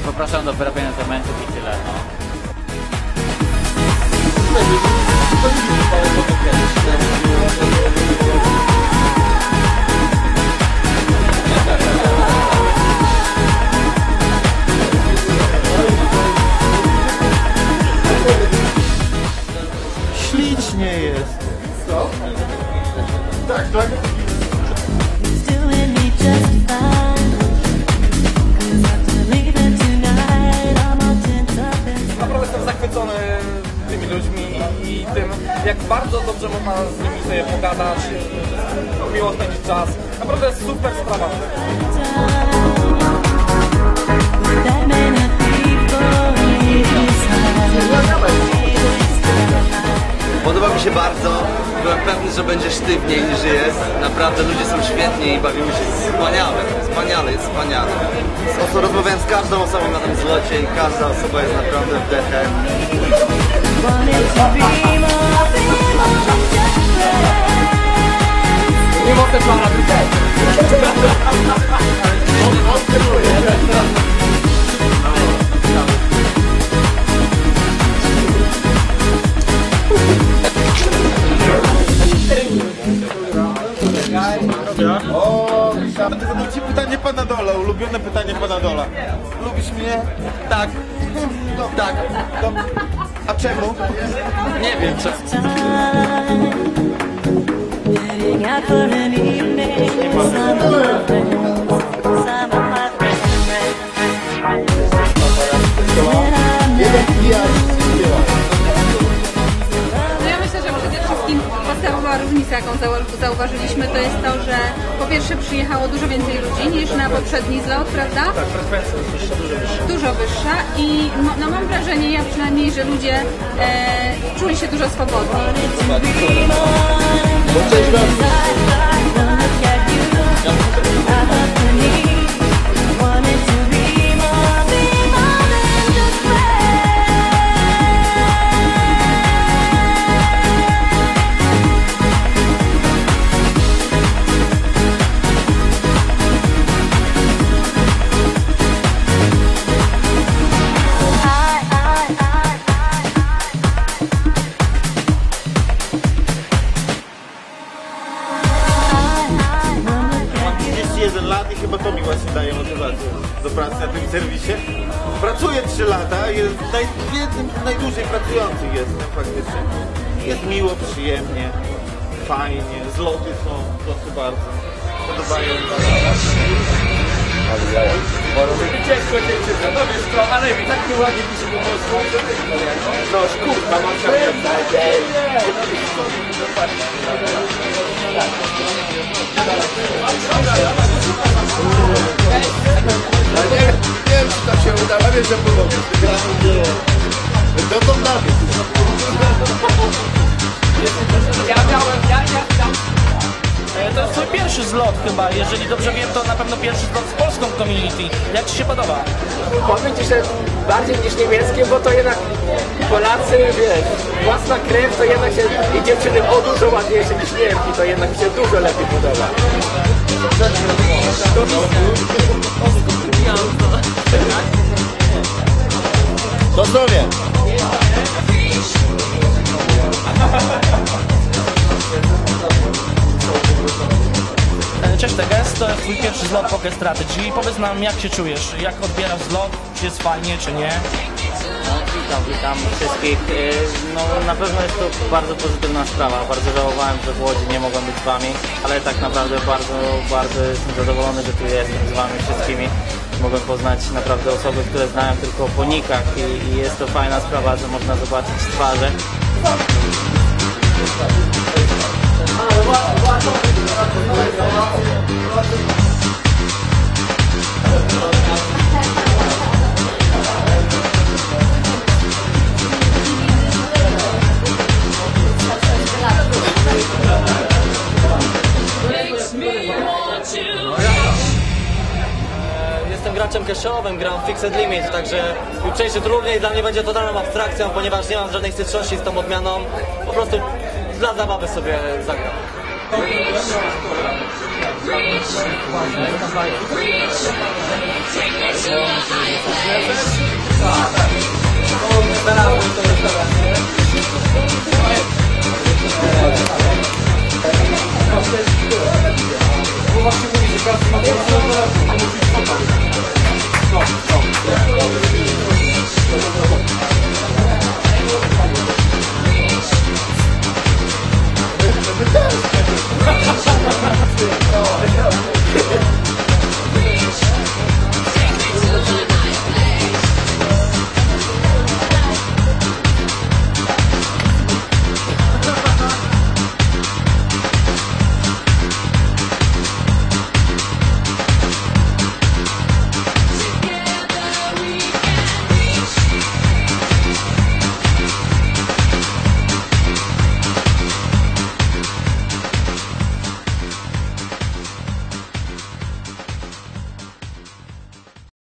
poproszono do wyrobienia dokumentów i tyle, no. Thank you. Można z nimi sobie pogadać, miło spędzić czas. Naprawdę super sprawa. Podoba mi się bardzo. Byłem pewny, że będzie sztywniej niż jest. Naprawdę ludzie są świetni i bawimy się wspaniale. Wspaniale, jest wspaniale. Z oso- Rozmawiałem z każdą osobą na tym zlocie i każda osoba jest naprawdę wdechem. Nie mogę pana tutaj. Ci pytanie pana Dola, ulubione pytanie pana Dola. Lubisz mnie? Tak. Tak. No. A czemu? Nie wiem, co... zauważyliśmy, to jest to, że po pierwsze przyjechało dużo więcej ludzi niż na poprzedni zlot, prawda? Tak, frekwencja jest wyższa, dużo wyższa. Dużo wyższa i no, no mam wrażenie, ja przynajmniej, że ludzie e, czuli się dużo swobodniej. 31 lat i chyba to mi właśnie daje motywację do pracy na tym serwisie. Pracuję 3 lata, jest jednym z najdłużej pracujących jestem faktycznie. Jest miło, przyjemnie, fajnie, zloty są, proszę bardzo. Podobają mi się. Ciężko dziewczyna, no wiesz co, ale tak nie ładnie pisze po polsku. No szkółka, mam Nie wiesz, że pomogę. To to nawet. Ja miałem, ja, ja, ja. E, To jest twój pierwszy zlot chyba, jeżeli dobrze wiem, to na pewno pierwszy zlot z polską community. Jak ci się podoba? Powiem Ci, że bardziej niż niemieckie, bo to jednak Polacy, wiesz, własna krew, to jednak się, i dziewczyny o dużo ładniejsze niż Niemki, to jednak mi się dużo lepiej podoba. E, Cześć Teges, to jest twój pierwszy zlot Poker Strategy. Powiedz nam, jak się czujesz? Jak odbierasz zlot? Czy jest fajnie, czy nie? No, witam, witam wszystkich. Y, No, na pewno jest to bardzo pozytywna sprawa. Bardzo żałowałem, że w Łodzi nie mogłem być z Wami, ale tak naprawdę bardzo, bardzo jestem zadowolony, że tu jestem z Wami wszystkimi. Mogłem poznać naprawdę osoby, które znałem tylko po nikach i, i jest to fajna sprawa, że można zobaczyć twarze. Wyjściowym, gram Fixed Limit, także jutrzejszy turniej dla mnie będzie totalną abstrakcją, ponieważ nie mam żadnej styczności z tą odmianą. Po prostu dla zabawy sobie zagram. Już, dobra.